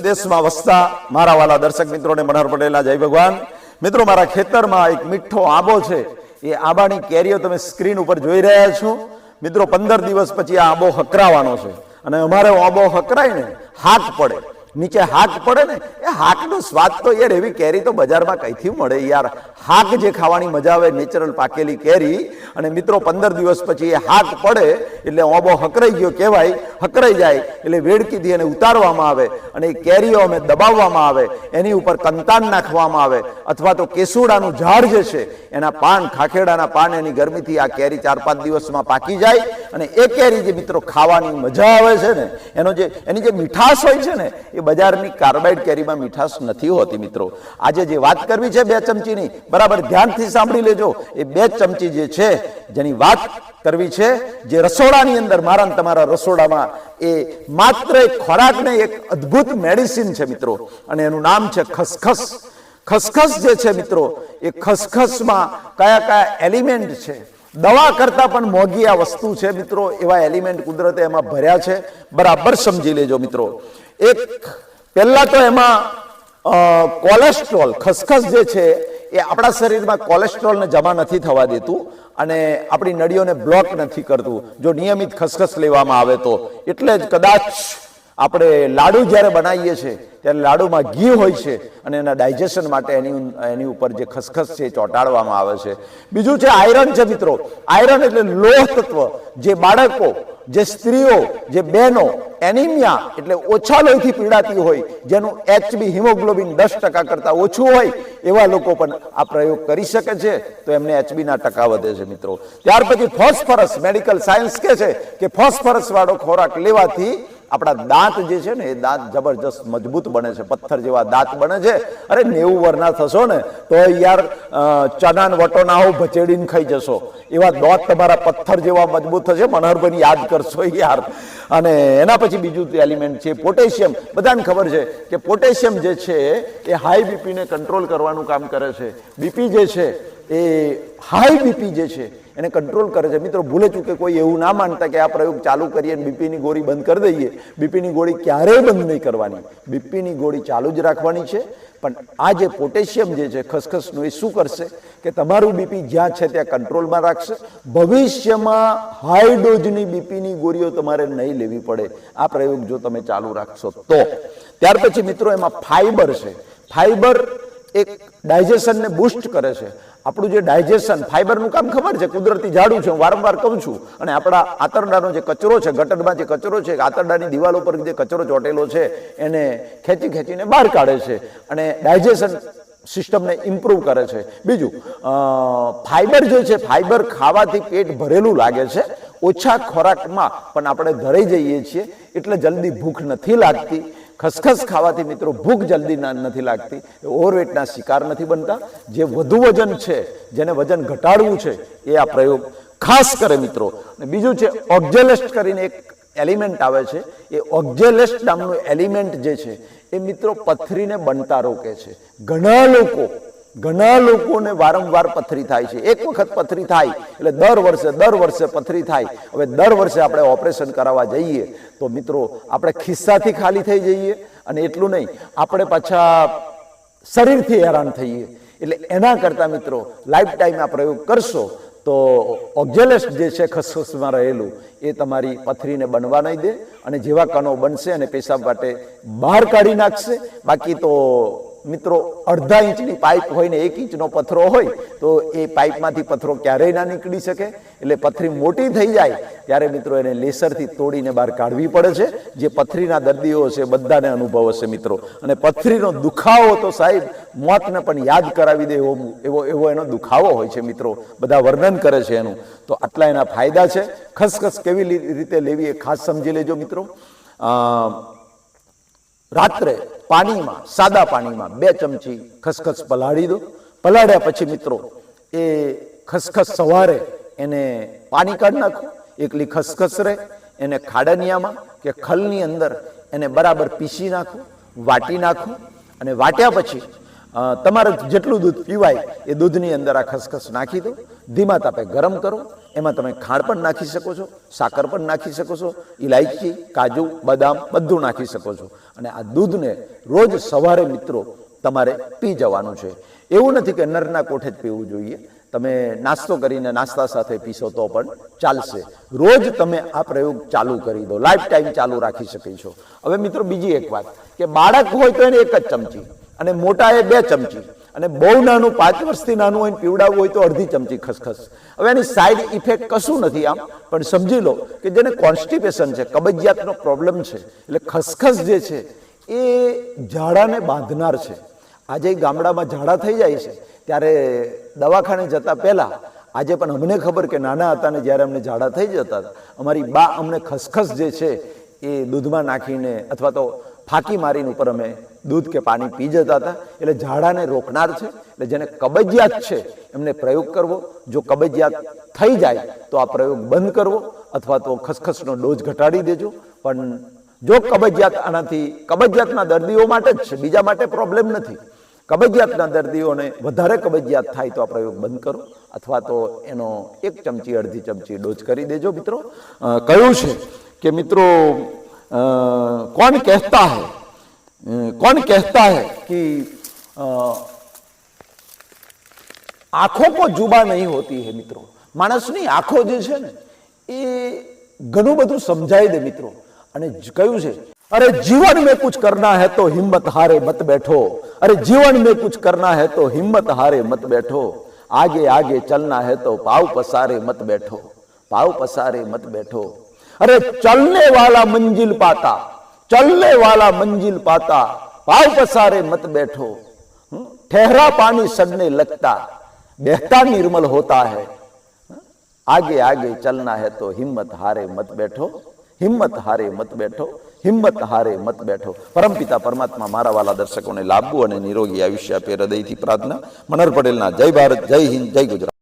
દેશમાં વસતા મારા વાલા દર્શક મિત્રોને મનોહર પટેલના જય ભગવાન. મિત્રો, મારા ખેતરમાં એક મીઠો આંબો છે. એ આંબાની કેરીઓ તમે સ્ક્રીન ઉપર જોઈ રહ્યા છો. મિત્રો, પંદર દિવસ પછી આ આંબો હકરાવાનો છે. અને અમારે આંબો હકરાય ને હાથ પડે. નીચે હાક પડે ને, એ હાકનો સ્વાદ તો યાર એવી કેરી તો બજારમાં કઈથી મળે યાર? હાક જે ખાવાની મજા આવે નેચરલ પાકેલી કેરી, અને મિત્રો પંદર દિવસ પછી એ હાક પડે, એટલે ઓબો હકરાઈ ગયો કહેવાય, હકરાઈ જાય, એટલે વેડકીથી એને ઉતારવામાં આવે, અને એ કેરીઓ અમે દબાવવામાં આવે, એની ઉપર કંતાન નાખવામાં આવે, અથવા તો કેસુડાનું ઝાડ જે છે, એના પાન, ખાખેડાના પાન, એની ગરમીથી આ કેરી ચાર પાંચ દિવસમાં પાકી જાય, અને એ કેરી જે મિત્રો ખાવાની મજા આવે છે ને, એનો જે, એની જે મીઠાશ હોય છે ને, એ બજારની કાર્બાઇડ કેરીમાં મીઠાશ નથી હોતી મિત્રો. આજે જે વાત કરવી છે બે ચમચીની, બરાબર ધ્યાનથી સાંભળી લેજો. એ બે ચમચી જે છે, જેની વાત કરવી છે, જે રસોડાની અંદર મારા તમારા રસોડામાં એ માત્ર એક ખોરાક ને એક અદ્ભુત મેડિસિન છે મિત્રો. અને એનું નામ છે ખસખસ. ખસખસ જે છે મિત્રો, એ ખસખસમાં કયા કયા એલિમેન્ટ છે? દવા કરતા પણ મોંઘી આ વસ્તુ છે મિત્રો, એવા એલિમેન્ટ કુદરતે એમાં ભર્યા છે. બરાબર સમજી લેજો મિત્રો. એક, પહેલા તો એમાં કોલેસ્ટ્રોલ, ખસખસ જે છે, એ આપણા શરીરમાં કોલેસ્ટ્રોલને જમા નથી થવા દેતું અને આપણી નળીઓને બ્લોક નથી કરતું. જો નિયમિત ખસખસ લેવામાં આવે તો. એટલે જ કદાચ આપણે લાડુ જ્યારે બનાવીએ છીએ, ત્યારે લાડુમાં ઘી હોય છે અને એના ડાયજેશન માટે એની એની ઉપર જે ખસખસ છે ચોંટાડવામાં આવે છે. બીજું છે આયરન છે મિત્રો. આયરન એટલે લોહ તત્વ જે બાળકો, જે સ્ત્રીઓ, જે બહેનો એનિમિયા એટલે ઓછા લોહીથી પીડાતી હોય, જેનું એચબી હિમોગ્લોબિન દસ ટકા કરતાં ઓછું હોય, એવા લોકો પણ આ પ્રયોગ કરી શકે છે. તો એમને એચબીના ટકા વધે છે મિત્રો. ત્યાર પછી ફોસ્ફરસ મેડિકલ સાયન્સ કહે છે કે ફોસ્ફરસ વાળો ખોરાક લેવાથી આપણા દાંત જે છે ને, એ દાંત જબરજસ્ત મજબૂત બને છે. પથ્થર જેવા દાંત બને છે. અરે નેવું વરના થશો ને, તો યાર ચનાન વટોનાઓ ભચેડીને ખાઈ જશો. એવા દોત તમારા પથ્થર જેવા મજબૂત થશે મનહરભાઈ યાદ કરશો યાર. અને એના પછી બીજું એલિમેન્ટ છે પોટેશિયમ. બધાને ખબર છે કે પોટેશિયમ જે છે, એ હાઈ બીપીને કંટ્રોલ કરવાનું કામ કરે છે. બીપી જે છે એ હાઈ બીપી જે છે, એને કંટ્રોલ કરે છે. મિત્રો, ભૂલે ચૂકે કોઈ એવું ના માનતા કે આ પ્રયોગ ચાલુ કરીએ બીપીની ગોળી બંધ કરી દઈએ. બીપીની ગોળી ક્યારેય બંધ નહીં કરવાની. બીપીની ગોળી ચાલુ જ રાખવાની છે. પણ આ જે પોટેશિયમ જે છે, ખસખસનું એ શું કરશે? કે તમારું બીપી જ્યાં છે ત્યાં કંટ્રોલમાં રાખશે. ભવિષ્યમાં હાઈ ડોઝની બીપીની ગોળીઓ તમારે નહીં લેવી પડે. આ પ્રયોગ જો તમે ચાલુ રાખશો તો. ત્યાર પછી મિત્રો, એમાં ફાઈબર છે. ફાઈબર એક ડાયજેશનને બુસ્ટ કરે છે. આપણું જે ડાયજેશન ફાઈબરનું કામ ખબર છે? કુદરતી ઝાડું છે, હું વારંવાર કહું છું. અને આપણા આંતરડાનો જે કચરો છે, ગટરમાં જે કચરો છે, આંતરડાની દિવાલો પર જે કચરો ચોટેલો છે, એને ખેંચી ખેંચીને બહાર કાઢે છે. અને ડાયજેશન સિસ્ટમને ઇમ્પ્રૂવ કરે છે. બીજું ફાઈબર જે છે ફાઈબર ખાવાથી પેટ ભરેલું લાગે છે. ઓછા ખોરાકમાં પણ આપણે ધરાઈ જઈએ છીએ. એટલે જલ્દી ભૂખ નથી લાગતી. ખસખસ ખાવાથી મિત્રો ભૂખ જલ્દી નથી લાગતી. ઓવરવેટના શિકાર નથી બનતા. જે વધુ વજન છે, જેને વજન ઘટાડવું છે, એ આ પ્રયોગ ખાસ કરે મિત્રો. અને બીજું છે ઓક્ઝેલેસ્ટ કરીને એક એલિમેન્ટ આવે છે. એ ઓક્ઝેલેસ્ટ નામનું એલિમેન્ટ જે છે, એ મિત્રો પથરીને બનતા રોકે છે. ઘણા લોકો ઘણા લોકોને વારંવાર પથરી થાય છે. એક વખત પથરી થાય, એટલે દર વર્ષે દર વર્ષે પથરી થાય. હવે દર વર્ષે આપણે ઓપરેશન કરાવવા જઈએ, તો મિત્રો, આપણે ખિસ્સાથી ખાલી થઈ જઈએ અને એટલું નહીં, આપણે પાછા શરીરથી હેરાન થઈએ. એટલે એના કરતાં મિત્રો લાઈફ ટાઈમ આ પ્રયોગ કરશો, તો ઓક્ઝેલેસ જે છે ખસખસમાં રહેલું, એ તમારી પથરીને બનવા નહીં દે અને જેવા કણો બનશે અને પેશાબ માટે બહાર કાઢી નાખશે. બાકી તો મિત્રો, અડધા ઇંચની પાઇપ હોય ને એક ઇંચનો પથરો હોય, તો એ પાઇપમાંથી પથરો ક્યારેય ના નીકળી શકે. એટલે પથરી મોટી થઈ જાય, ત્યારે મિત્રો એને લેસરથી તોડીને બહાર કાઢવી પડે છે. જે પથરીના દર્દીઓ છે બધાને અનુભવ હશે મિત્રો. અને પથરીનો દુખાવો તો સાહેબ, મોતને પણ યાદ કરાવી દે એવો એવો એવો એનો દુખાવો હોય છે મિત્રો. બધા વર્ણન કરે છે એનું. તો આટલા એના ફાયદા છે. ખસખસ કેવી રીતે લેવી એ ખાસ સમજી લેજો મિત્રો. રાત્રે પાણીમાં, સાદા પાણીમાં બે ચમચી ખસખસ પલાળી દો. પલાળ્યા પછી મિત્રો, એ ખસખસ સવારે એને પાણી કાઢી નાખો. એકલી ખસખસ રહે. એને ખાડનિયામાં કે ખલની અંદર એને બરાબર પીસી નાખો, વાટી નાખો અને વાટ્યા પછી તમારે જેટલું દૂધ પીવાય એ દૂધની અંદર આ ખસખસ નાખી દો. ધીમા તાપે ગરમ કરો. એમાં તમે ખાંડ પણ નાખી શકો છો, સાકર પણ નાખી શકો છો ઇલાયચી કાજુ, બદામ બધું નાખી શકો છો. અને આ દૂધને રોજ સવારે મિત્રો તમારે પી જવાનું છે. એવું નથી કે નરના કોઠે જ પીવું જોઈએ. તમે નાસ્તો કરીને નાસ્તા સાથે પીશો તો પણ ચાલશે. રોજ તમે આ પ્રયોગ ચાલુ કરી દો. લાઈફ ટાઈમ ચાલુ રાખી શકીશો હવે મિત્રો બીજી એક વાત કે બાળક હોય તો એને એક જ ચમચી. અને મોટા એ બે ચમચી. અને બહુ નાનું, પાંચ વર્ષથી નાનું હોય પીવડાવવું હોય તો અડધી ચમચી ખસખસ. હવે એની સાઈડ ઇફેક્ટ કશું નથી આમ, પણ સમજી લો કે જેને કોન્સ્ટિપેશન છે, કબજિયાતનો પ્રોબ્લેમ છે, એટલે ખસખસ જે છે, એ ઝાડાને બાંધનાર છે. આજે ગામડામાં ઝાડા થઈ જાય છે, ત્યારે દવાખાને જતા પહેલા આજે પણ અમને ખબર કે નાના હતા ને જ્યારે અમને ઝાડા થઈ જતા અમારી બા અમને ખસખસ જે છે, એ દૂધમાં નાખીને અથવા તો ફાંકી મારીને ઉપર અમે દૂધ કે પાણી પી જતા હતા. એટલે ઝાડાને રોકનાર છે. એટલે જેને કબજિયાત છે, એમને પ્રયોગ કરવો. જો કબજિયાત થઈ જાય, તો આ પ્રયોગ બંધ કરવો અથવા તો ખસખસનો ડોઝ ઘટાડી દેજો. પણ જો કબજિયાત આનાથી, કબજિયાતના દર્દીઓ માટે જ છે, બીજા માટે પ્રોબ્લેમ નથી. કબજિયાતના દર્દીઓને વધારે કબજિયાત થાય તો આ પ્રયોગ બંધ કરો અથવા તો એનો એક ચમચી, અડધી ચમચી ડોઝ કરી દેજો મિત્રો. કયું છે કે મિત્રો કોણ કહેતા હૈ? અ, કોણ કહેતા હૈ કે અ, આંખો કો જુબા નહીં હોતી હે મિત્રો માણસની આંખો જે છે ને એ ઘણું બધું સમજાય દે મિત્રો અને જ- કયું છે અરે જીવન में कुछ करना है तो हिम्मत हारे मत बैठो अरे जीवन में कुछ करना है तो हिम्मत हारे मत बैठो आगे आगे चलना है तो पाव पसारे मत बैठो पाव पसारे मत बैठो अरे चलने वाला मंजिल पाता ચલને વાલા મંજિલ પાતા, ભાવ પસારે મત બેઠો. ઠેરા પાણી સગને લગતા, બેહતા નિર્મલ હોતા હે. આગે આગે ચલના હે તો હિંમત હારે મત બેઠો, હિંમત હારે મત બેઠો, હિંમત હારે મત બેઠો. પરમપિતા પરમાત્મા મારા વાલા દર્શકોને લાભવું અને નિરોગી આયુષ્ય આપે હૃદયથી પ્રાર્થના. મનર પટેલના જય ભારત, જય હિન્દ, જય ગુજરાત.